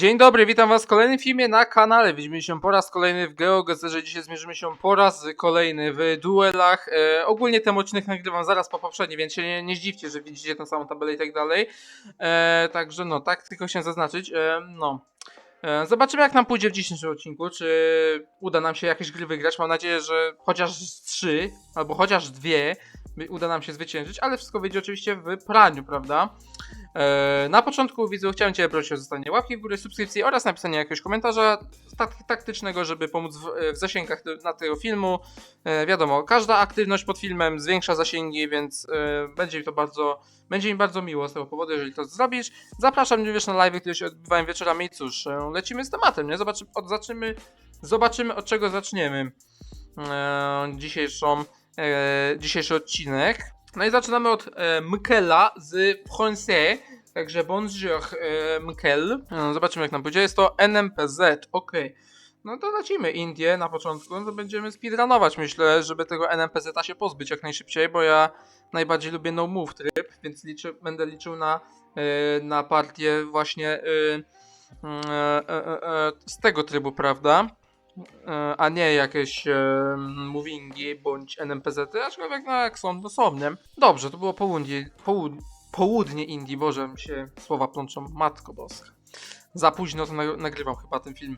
Dzień dobry, witam was w kolejnym filmie na kanale. Widzimy się po raz kolejny w GeoGezerze. Dzisiaj zmierzymy się po raz kolejny w duelach. E, ogólnie ten odcinek nagrywam zaraz po poprzedni, więc się nie, nie zdziwcie, że widzicie tę samą tabelę i tak dalej. E, także no, tak tylko chciałem zaznaczyć. E, no. E, Zobaczymy jak nam pójdzie w dzisiejszym odcinku, czy uda nam się jakieś gry wygrać. Mam nadzieję, że chociaż trzy, albo chociaż dwie uda nam się zwyciężyć, ale wszystko wyjdzie oczywiście w praniu, prawda? E, Na początku widzu chciałem Cię prosić o zostanie łapki w górę, subskrypcji oraz napisanie jakiegoś komentarza tak, taktycznego, żeby pomóc w, w zasięgach na tego filmu. E, wiadomo, każda aktywność pod filmem zwiększa zasięgi, więc e, będzie mi to bardzo, będzie mi bardzo miło z tego powodu, jeżeli to zrobisz. Zapraszam również na live, które się odbywają wieczorami i cóż, e, lecimy z tematem, nie? Zobaczymy, od, zaczniemy, zobaczymy od czego zaczniemy e, dzisiejszą, e, dzisiejszy odcinek. No i zaczynamy od e, Mkela z Français. Także bonjour e, Mkel. E, Zobaczymy jak nam pójdzie. Jest to NMPZ. Ok. No to lecimy Indie na początku. No to będziemy speedrunować myślę, żeby tego NMPZ-a się pozbyć jak najszybciej, bo ja najbardziej lubię no move tryb, więc liczy, będę liczył na, e, na partię właśnie e, e, e, e, z tego trybu, prawda? E, a nie jakieś e, movingi bądź NMPZ-y, aczkolwiek no jak są, to są, nie? Dobrze, to było południe, połud, południe Indii, Boże, mi się słowa plączą, matko boska. Za późno to na- nagrywam chyba ten film.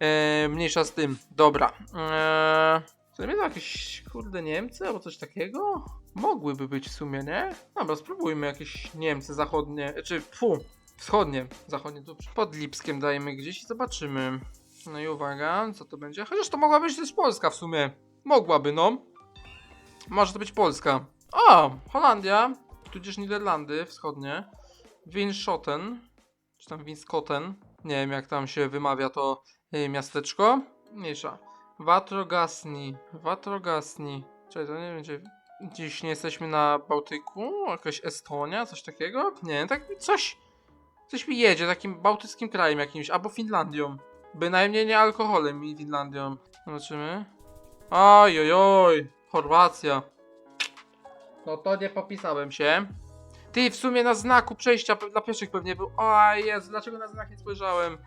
E, mniejsza z tym, dobra. E, to nie będą jakieś, kurde, Niemcy albo coś takiego? Mogłyby być w sumie, nie? Dobra, spróbujmy jakieś Niemcy zachodnie, czy fu, wschodnie, zachodnie, tu pod Lipskiem dajemy gdzieś i zobaczymy. No i uwaga, co to będzie? Chociaż to mogła być też Polska w sumie. Mogłaby, no. Może to być Polska. O, Holandia, tudzież Niderlandy wschodnie. Winschoten, czy tam Winskoten. Nie wiem jak tam się wymawia to y, miasteczko. Mniejsza. Watrogasni. Watrogasni. Czekaj, to nie gdzie... Dziś nie jesteśmy na Bałtyku? Jakaś Estonia? Coś takiego? Nie, tak coś... Coś mi jedzie, takim bałtyckim krajem jakimś, albo Finlandią. Bynajmniej nie alkoholem i Finlandią. Zobaczymy. Oj, oj, oj. Chorwacja. No to nie popisałem się. Ty, w sumie na znaku przejścia dla pieszych pewnie był. O Jezu, dlaczego na znak nie spojrzałem?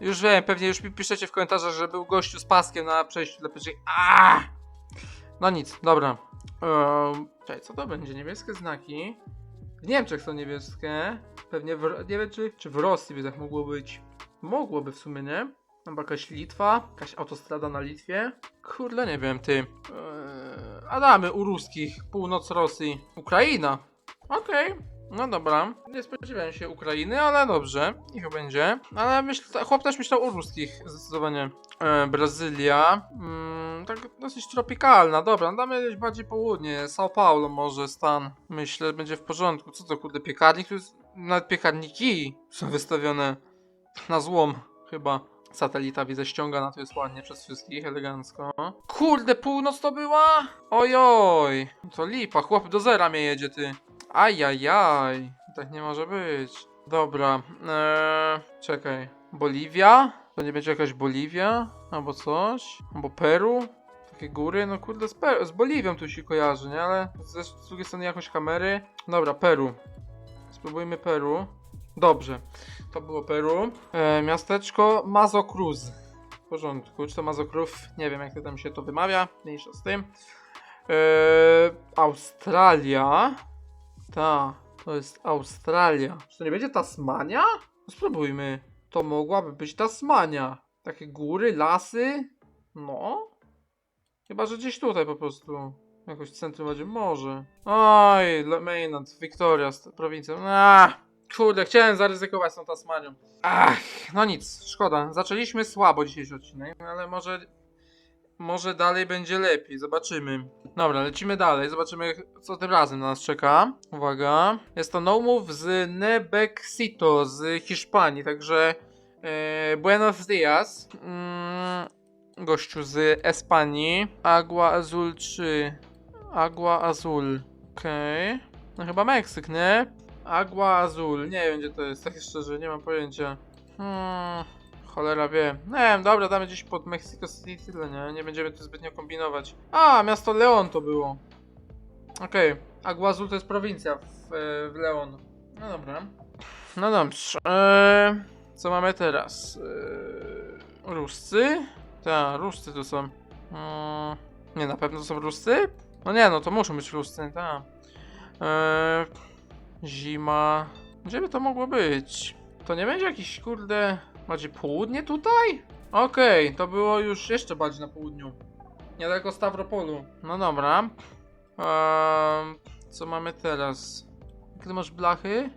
Już wiem, pewnie już mi piszecie w komentarzach, że był gościu z paskiem na przejściu dla pieszych. A! No nic, dobra. Um, co to będzie? Niebieskie znaki. W Niemczech są niebieskie. Pewnie w, nie wiem, czy, czy w Rosji by tak mogło być. Mogłoby w sumie, nie? Albo jakaś Litwa, jakaś autostrada na Litwie. Kurde, nie wiem, ty. Eee, Adamy u ruskich, północ Rosji. Ukraina. Okej, no dobra. Nie spodziewałem się Ukrainy, ale dobrze, niech będzie. Ale myśl, chłop też myślał o ruskich, zdecydowanie. E, Brazylia. Mm, tak dosyć tropikalna, dobra, damy gdzieś bardziej południe. São Paulo może stan. Myślę, będzie w porządku. Co to kurde, piekarnik? Tu jest, nawet piekarniki są wystawione na złom, chyba. Satelita widzę ściąga, to jest ładnie przez wszystkich, elegancko. Kurde, północ to była? Ojoj, to lipa, chłop do zera mnie jedzie, ty. Ajajaj, tak nie może być. Dobra, eee, czekaj. Boliwia? To nie będzie jakaś Boliwia? Albo coś? Albo Peru? Takie góry? No kurde, z, Peru, z Boliwią tu się kojarzy, nie? Ale z drugiej strony jakąś kamery. Dobra, Peru. Spróbujmy Peru. Dobrze, to było Peru. E, miasteczko Mazo Cruz. W porządku, czy to Mazo Cruz? Nie wiem, jak to tam się to wymawia. Mniejsza z tym. E, Australia. Ta, to jest Australia. Czy to nie będzie Tasmania? No spróbujmy. To mogłaby być Tasmania. Takie góry, lasy. No. Chyba, że gdzieś tutaj po prostu. Jakoś w centrum będzie. Może. Oj, Mainland, Victoria, prowincja. Ach, kurde, chciałem zaryzykować tą Tasmanią. Ach, no nic, szkoda. Zaczęliśmy słabo dzisiejszy odcinek, ale może może dalej będzie lepiej, zobaczymy. Dobra, lecimy dalej, zobaczymy co tym razem na nas czeka. Uwaga. Jest to no move z Nebexito z Hiszpanii, także e, Buenos Dias. Mm, gościu z Espanii. Agua Azul 3. Agua Azul. Okej. No chyba Meksyk, nie? Agua Azul. Nie wiem gdzie to jest, tak szczerze, nie mam pojęcia. Hmm. Cholera wie. Nie wiem, dobra, damy gdzieś pod Mexico City tyle, nie? Nie będziemy tu zbytnio kombinować. A, miasto Leon to było. Okej. Agua Azul to jest prowincja w, e, w Leon. No dobra. No dobrze. Eee, Co mamy teraz? Yy, Ruscy? Tak, Ruscy tu są. Mm, nie, na pewno to są Ruscy? No nie, no to muszą być Ruscy, tak. Yy, zima. Gdzie by to mogło być? To nie będzie jakiś, kurde, bardziej południe tutaj? Okej, to było już jeszcze bardziej na południu. Niedaleko Stawropolu. No dobra. Co mamy teraz? Ty masz blachy?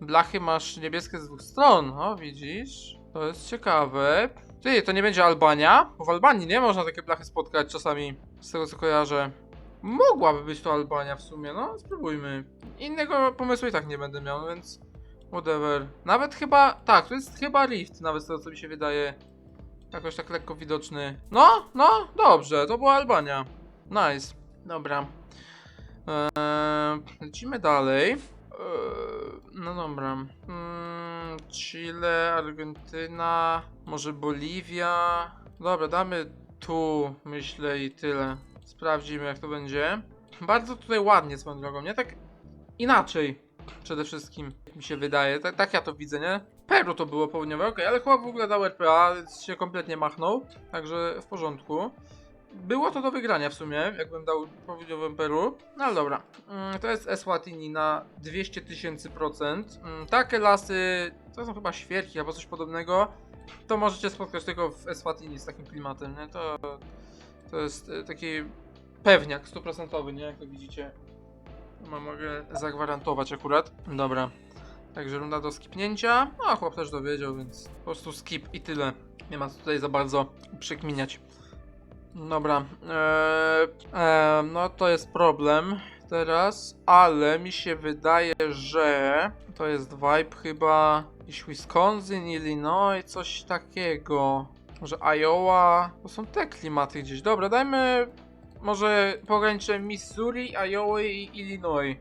Blachy masz niebieskie z dwóch stron. O, widzisz? To jest ciekawe. Ty, to nie będzie Albania? Bo w Albanii nie można takie blachy spotkać czasami. Z tego co kojarzę. Mogłaby być to Albania w sumie, no spróbujmy. Innego pomysłu i tak nie będę miał, więc whatever. Nawet chyba, tak, to jest chyba Rift, nawet co mi się wydaje. Jakoś tak lekko widoczny. No, no, dobrze, to była Albania. Nice, dobra. Eee, lecimy dalej. Eee, no dobra. Mm, Chile, Argentyna, może Boliwia. Dobra, damy tu, myślę i tyle. Sprawdzimy jak to będzie. Bardzo tutaj ładnie swoją drogą, nie? Tak inaczej przede wszystkim, mi się wydaje. Tak, tak ja to widzę, nie? Peru to było południowe, okej, ale chłop w ogóle dał RPA, się kompletnie machnął, także w porządku. Było to do wygrania w sumie, jakbym dał południowym Peru, no ale dobra. Mm, To jest Eswatini na 200 tysięcy procent. Mm, Takie lasy, to są chyba świerki albo coś podobnego, to możecie spotkać tylko w Eswatini z takim klimatem, nie? To, to jest e, taki pewniak stuprocentowy, nie? Jak to widzicie. Mogę zagwarantować akurat. Dobra. Także runda do skipnięcia. No, a chłop też dowiedział, więc po prostu skip i tyle. Nie ma tutaj za bardzo przekminiać. Dobra. Eee, no to jest problem teraz, ale mi się wydaje, że to jest vibe chyba jakiś Wisconsin, Illinois, coś takiego. Może Iowa. To są te klimaty gdzieś. Dobra, dajmy może pogranicze Missouri, Iowa i Illinois.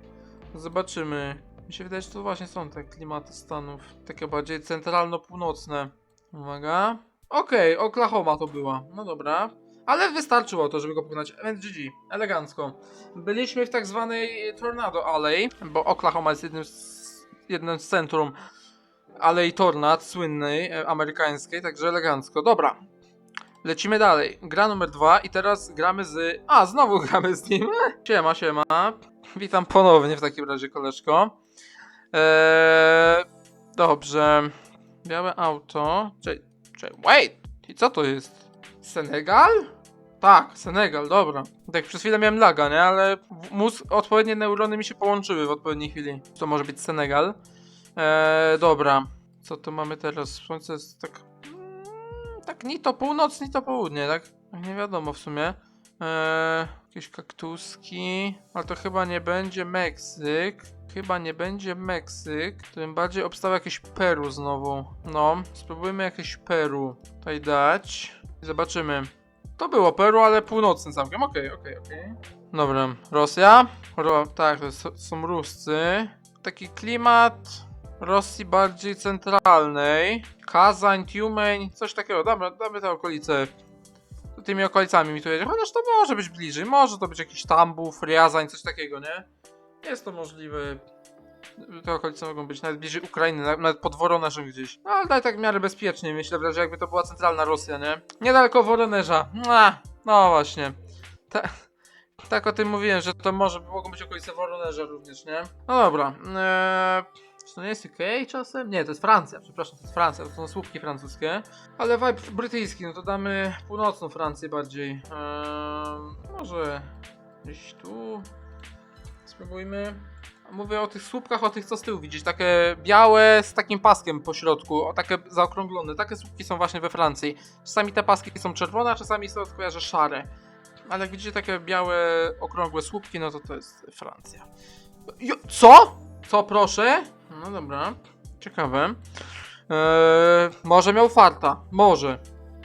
Zobaczymy. Mi się wydaje, że to właśnie są te klimaty Stanów. Takie bardziej centralno-północne. Uwaga. Okej, Oklahoma to była. No dobra. Ale wystarczyło to, żeby go pokonać. Więc GG. Elegancko. Byliśmy w tak zwanej Tornado Alley, bo Oklahoma jest jednym z, jednym z centrum Alley Tornad, słynnej, e, amerykańskiej, także elegancko. Dobra. Lecimy dalej. Gra numer dwa i teraz gramy z... A, znowu gramy z nim. Siema, siema. Witam ponownie w takim razie, koleżko. Eee, dobrze. Białe auto. Czekaj, czekaj, wait! I co to jest? Senegal? Tak, Senegal, dobra. Tak przez chwilę miałem laga, nie? Ale mózg, odpowiednie neurony mi się połączyły w odpowiedniej chwili. To może być Senegal. Eee, dobra. Co tu mamy teraz? Słońce jest tak... mm, Tak ni to północ, ni to południe, tak? Tak nie wiadomo w sumie. Eee, jakieś kaktuski. Ale to chyba nie będzie Meksyk. Chyba nie będzie Meksyk. Tym bardziej obstawia jakieś Peru znowu. No, spróbujmy jakieś Peru tutaj dać. I zobaczymy. To było Peru, ale północny całkiem. Okej, okej, okej. Dobra, Rosja. Ro tak, to są Ruscy. Taki klimat Rosji bardziej centralnej. Kazań, Tiumeń, coś takiego. Dobra, damy te okolice. Tymi okolicami mi tu jedzie. Chociaż to może być bliżej. Może to być jakiś Tambów, Riazań, coś takiego, nie? Jest to możliwe. Te okolice mogą być nawet bliżej Ukrainy, na- nawet pod Woroneżem gdzieś. No, ale tak, tak w miarę bezpiecznie, myślę, wręcz jakby to była centralna Rosja, nie? Niedaleko Woroneża. Mua, No właśnie. Ta, tak o tym mówiłem, że to może mogą być okolice Woroneża również, nie? No dobra. Eee, czy to nie jest UK czasem? Nie, to jest Francja, przepraszam, to jest Francja, to są słupki francuskie. Ale vibe brytyjski, no to damy północną Francję bardziej. Eee, może gdzieś tu. Spróbujmy. Mówię o tych słupkach, o tych co z tyłu widzisz, takie białe z takim paskiem po środku, o takie zaokrąglone. Takie słupki są właśnie we Francji. Czasami te paski są czerwone, a czasami są kojarzę szare. Ale jak widzicie takie białe, okrągłe słupki, no to to jest Francja. Jo, co? Co proszę? No dobra, ciekawe. Eee, może miał farta, może.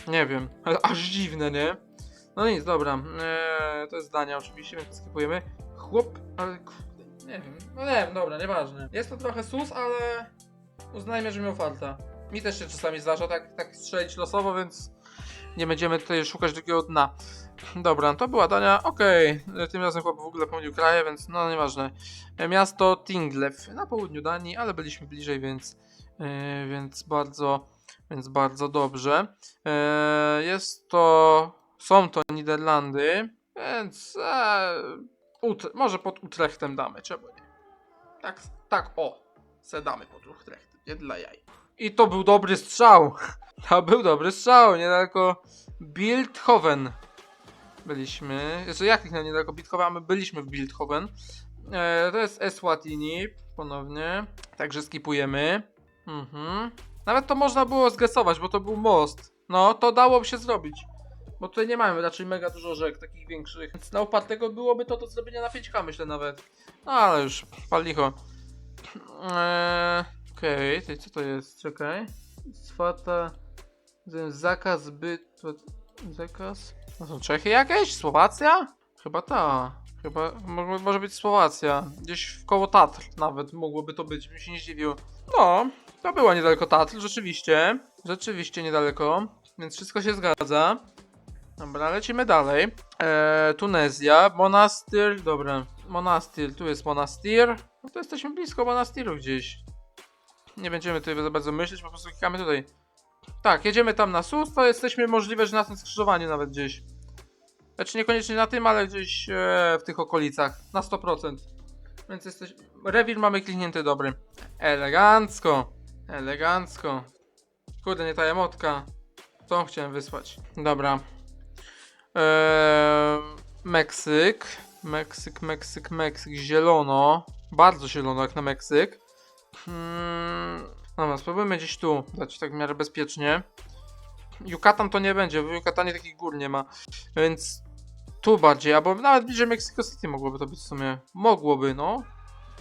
Nie wiem, aż dziwne, nie? No nic, dobra. Eee, to jest zdania oczywiście, więc skipujemy. Chłop, ale nie wiem. No nie wiem, dobra, nieważne. Jest to trochę sus, ale uznajmy, że miał farta. Mi też się czasami zdarza tak, tak strzelić losowo, więc Nie będziemy tutaj szukać drugiego dna. Dobra, to była Dania, okej. Tym razem chłop w ogóle pomylił kraje, więc no nieważne. E, Miasto Tinglev na południu Danii, ale byliśmy bliżej, więc, e, więc bardzo, więc bardzo dobrze. E, jest to, są to Niderlandy, więc e, może pod Utrechtem damy, czemu nie? Tak, tak, o, se damy pod Utrechtem, nie dla jaj. I to był dobry strzał. To był dobry strzał, niedaleko Bildhoven byliśmy. Jeszcze ja kliknę niedaleko Bildhoven, a my byliśmy w Bildhoven. E, to jest Eswatini ponownie. Także skipujemy. Mhm. Nawet to można było zgesować, bo to był most. No, to dało się zrobić. Bo tutaj nie mamy raczej mega dużo rzek takich większych. Więc na upartego byłoby to do zrobienia na 5K myślę nawet. No ale już, pal licho. Eee, Okej, okay. co to jest? Czekaj. Swata. Zakaz bytu. Zakaz. To są Czechy jakieś? Słowacja? Chyba ta. Chyba mo- może być Słowacja. Gdzieś w koło Tatr nawet mogłoby to być, bym się nie zdziwił. No, to było niedaleko Tatr, rzeczywiście. Rzeczywiście niedaleko. Więc wszystko się zgadza. Dobra, lecimy dalej. Eee, Tunezja, Monastir, dobra. Monastir, tu jest Monastir. No to jesteśmy blisko Monastiru gdzieś. Nie będziemy tutaj za bardzo myśleć, po prostu klikamy tutaj. Tak, jedziemy tam na sus, to jesteśmy możliwe, że na tym skrzyżowaniu nawet gdzieś. Znaczy niekoniecznie na tym, ale gdzieś e, w tych okolicach. Na 100%. Więc jesteś... Rewir mamy kliknięty dobry. Elegancko. Elegancko. Kurde, nie ta emotka. Tą chciałem wysłać. Dobra. Eee, Meksyk. Meksyk, Meksyk, Meksyk. Zielono. Bardzo zielono jak na Meksyk. Hmm. Dobra, spróbujmy gdzieś tu dać tak w miarę bezpiecznie. Yucatan to nie będzie, bo w Yucatanie takich gór nie ma. Więc tu bardziej, albo nawet bliżej Mexico City mogłoby to być w sumie. Mogłoby, no.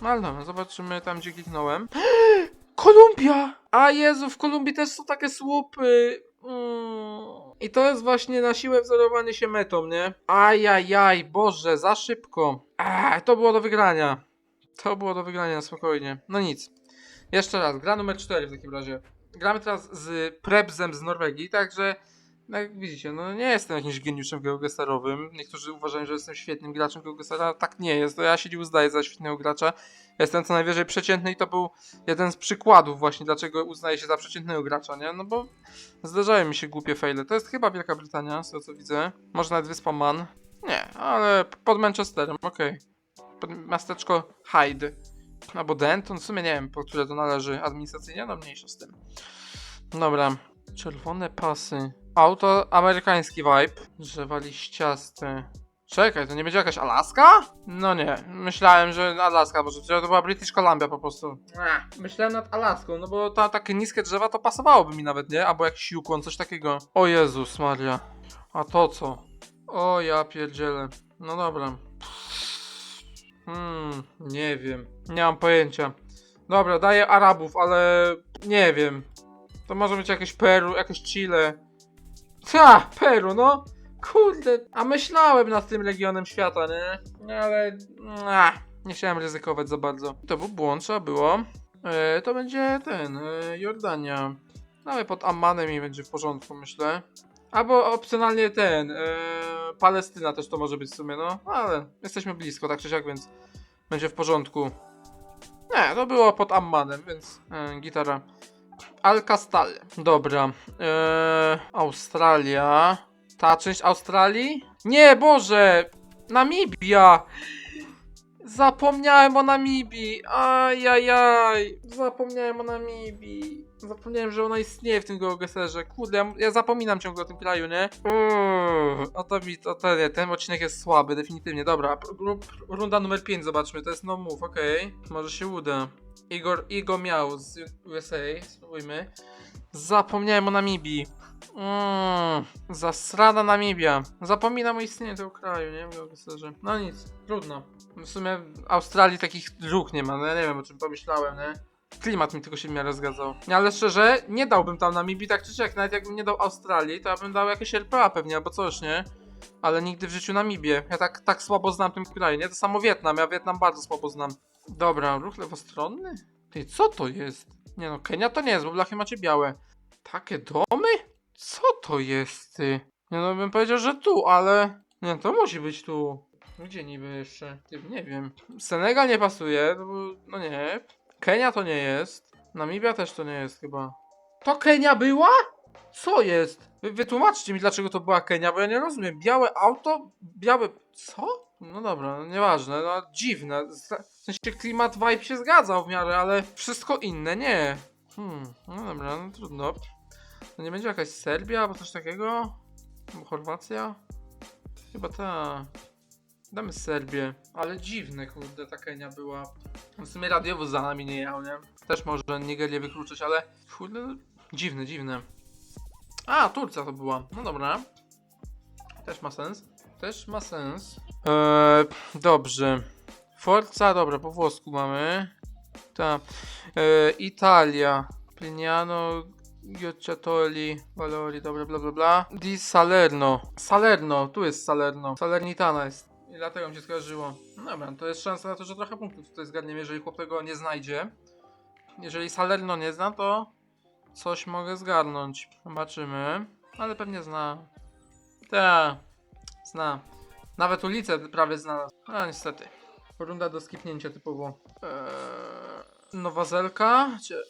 No ale dobra, zobaczymy tam gdzie kliknąłem. Kolumbia! A Jezu, w Kolumbii też są takie słupy. Mm. I to jest właśnie na siłę wzorowanie się metą, nie? Ajajaj, Boże, za szybko. Ach, to było do wygrania. To było do wygrania spokojnie. No nic. Jeszcze raz, gra numer 4 w takim razie. Gramy teraz z Prebzem z Norwegii, także no jak widzicie, no nie jestem jakimś geniuszem geogestarowym. Niektórzy uważają, że jestem świetnym graczem geogestara. Tak nie jest, to ja się nie uznaję za świetnego gracza. Jestem co najwyżej przeciętny i to był jeden z przykładów właśnie, dlaczego uznaję się za przeciętnego gracza, nie? No bo zdarzają mi się głupie faile. To jest chyba Wielka Brytania, z tego co widzę. Może nawet Wyspa Man. Nie, ale pod Manchesterem, okej. Pod miasteczko Hyde. Albo Denton, w sumie nie wiem, po które to należy administracyjnie, no mniejsza z tym. Dobra. Czerwone pasy. Auto, amerykański vibe. Drzewa liściaste. Czekaj, to nie będzie jakaś Alaska? No nie, myślałem, że Alaska, może to była British Columbia po prostu. Ech, myślałem nad Alaską, no bo ta, takie niskie drzewa to pasowałoby mi nawet, nie? Albo jakiś Yukon, coś takiego. O Jezus Maria. A to co? O ja pierdzielę. No dobra. Hmm, nie wiem. Nie mam pojęcia. Dobra, daję Arabów, ale nie wiem. To może być jakieś Peru, jakieś Chile. Ha, Peru, no. Kurde, a myślałem nad tym regionem świata, nie? No ale ah, nie chciałem ryzykować za bardzo. To był błąd, trzeba było. E, to będzie ten, e, Jordania. Nawet pod Ammanem i będzie w porządku, myślę. Albo opcjonalnie ten, e, Palestyna też to może być w sumie, no. Ale jesteśmy blisko, tak czy siak, więc będzie w porządku. Nie, to było pod Ammanem, więc e, gitara. Alcastal. Dobra. E, Australia. Ta część Australii? Nie, Boże! Namibia! Zapomniałem o Namibii. Ajajaj. Zapomniałem o Namibii. Zapomniałem, że ona istnieje w tym geogeserze. Kurde, ja, ja zapominam ciągle o tym kraju, nie? Uuu, o to mi, to ten, ten odcinek jest słaby, definitywnie. Dobra, runda numer 5 zobaczmy. To jest no move, okej. Może się uda. Igor, Igor miał z USA. Spróbujmy. Zapomniałem o Namibii. Mm, zasrada Namibia. Zapominam o istnieniu tego kraju, nie? W geogeserze. No nic, trudno. W sumie w Australii takich dróg nie ma, no ja nie wiem o czym pomyślałem, nie? Klimat mi tylko się w miarę zgadzał. Nie, ale szczerze, nie dałbym tam Namibii tak czy siak. Nawet jakbym nie dał Australii, to ja bym dał jakieś RPA pewnie, albo coś, nie? Ale nigdy w życiu Namibię. Ja tak, tak słabo znam ten kraj, nie? To samo Wietnam, ja Wietnam bardzo słabo znam. Dobra, ruch lewostronny? Ty, co to jest? Nie no, Kenia to nie jest, bo blachy macie białe. Takie domy? Co to jest, ty? Nie no, bym powiedział, że tu, ale... Nie, to musi być tu. Gdzie niby jeszcze? Ty, nie wiem. Senegal nie pasuje, no nie. Kenia to nie jest. Namibia też to nie jest chyba. To Kenia była? Co jest? Wy, wytłumaczcie mi, dlaczego to była Kenia, bo ja nie rozumiem. Białe auto, białe... Co? No dobra, no nieważne, no dziwne. W sensie klimat vibe się zgadzał w miarę, ale wszystko inne nie. Hmm, no dobra, no trudno. To nie będzie jakaś Serbia albo coś takiego? Albo Chorwacja? Chyba ta. Damy Serbię. Ale dziwne, kurde, ta Kenia była. W sumie radiowóz za nami nie jechał, nie? Też może Nigerię wykluczyć, ale kurde, no, dziwne, dziwne. A, Turcja to była. No dobra. Też ma sens. Też ma sens. Eee, dobrze. Forza, dobra, po włosku mamy. Ta. Eee, Italia. Pliniano, Ghiacciatoli, Valori, dobra, bla bla bla. Di Salerno. Salerno, tu jest Salerno. Salernitana jest. I dlatego mi się skojarzyło. No Dobra, to jest szansa na to, że trochę punktów tutaj zgadniemy, jeżeli chłop tego nie znajdzie. Jeżeli Salerno nie zna, to coś mogę zgarnąć. Zobaczymy. Ale pewnie zna. Ta, zna. Nawet ulicę prawie znalazł. A niestety. Runda do skipnięcia typowo. Eee, Nowa Zelka? Czy...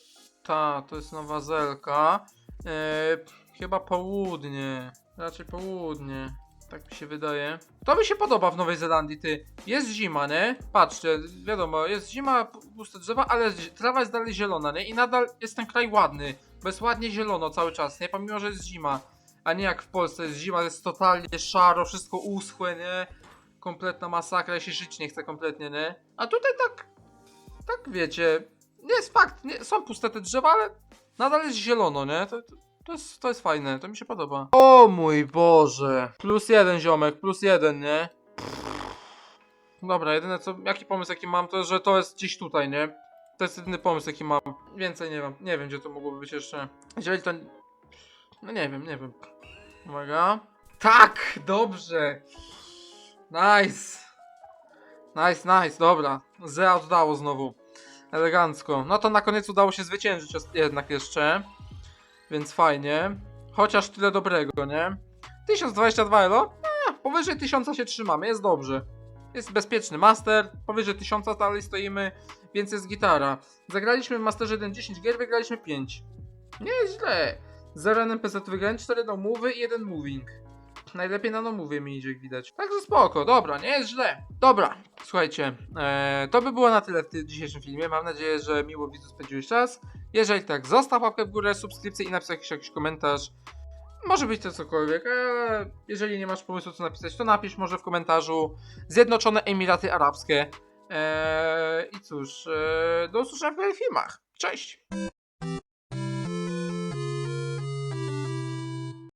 Ta, to jest Nowa Zelka. Eee, chyba południe. Raczej południe. Tak mi się wydaje. To mi się podoba w Nowej Zelandii, ty. Jest zima, nie? Patrzcie, wiadomo, jest zima, pu- puste drzewa, ale trawa jest dalej zielona, nie? I nadal jest ten kraj ładny, bo jest ładnie zielono cały czas, nie? Pomimo, że jest zima. A nie jak w Polsce jest zima, jest totalnie szaro, wszystko uschłe, nie? Kompletna masakra, się żyć nie chce kompletnie, nie? A tutaj tak, tak wiecie, nie jest fakt, nie, są puste te drzewa, ale nadal jest zielono, nie? To, to, to, jest, to jest fajne, to mi się podoba. O mój Boże! Plus jeden ziomek, plus jeden, nie? Dobra, jedyne co, jaki pomysł jaki mam, to że to jest gdzieś tutaj, nie? To jest jedyny pomysł jaki mam. Więcej nie wiem, nie wiem gdzie to mogłoby być jeszcze. Jeżeli to... No nie wiem, nie wiem. Uwaga. Tak! Dobrze! Nice! Nice, nice, dobra. Z oddało znowu. Elegancko. No to na koniec udało się zwyciężyć jednak jeszcze. Więc fajnie. Chociaż tyle dobrego, nie? 1022 elo? Eh, powyżej 1000 się trzymamy, jest dobrze. Jest bezpieczny master, powyżej 1000 dalej stoimy, więc jest gitara. Zagraliśmy w masterze 1 10 gier, wygraliśmy 5. Nieźle. 0 NPC wygrałem, 4 no i 1 moving. Najlepiej na no mówię mi idzie, jak widać. Także spoko, dobra, nie jest źle. Dobra, słuchajcie, e, to by było na tyle w tym dzisiejszym filmie. Mam nadzieję, że miło widzu spędziłeś czas. Jeżeli tak, zostaw łapkę w górę, subskrypcję i napisz jakiś, jakiś komentarz. Może być to cokolwiek, ale jeżeli nie masz pomysłu co napisać, to napisz może w komentarzu Zjednoczone Emiraty Arabskie. Eee, I cóż, eee, do usłyszenia w kolejnych filmach. Cześć!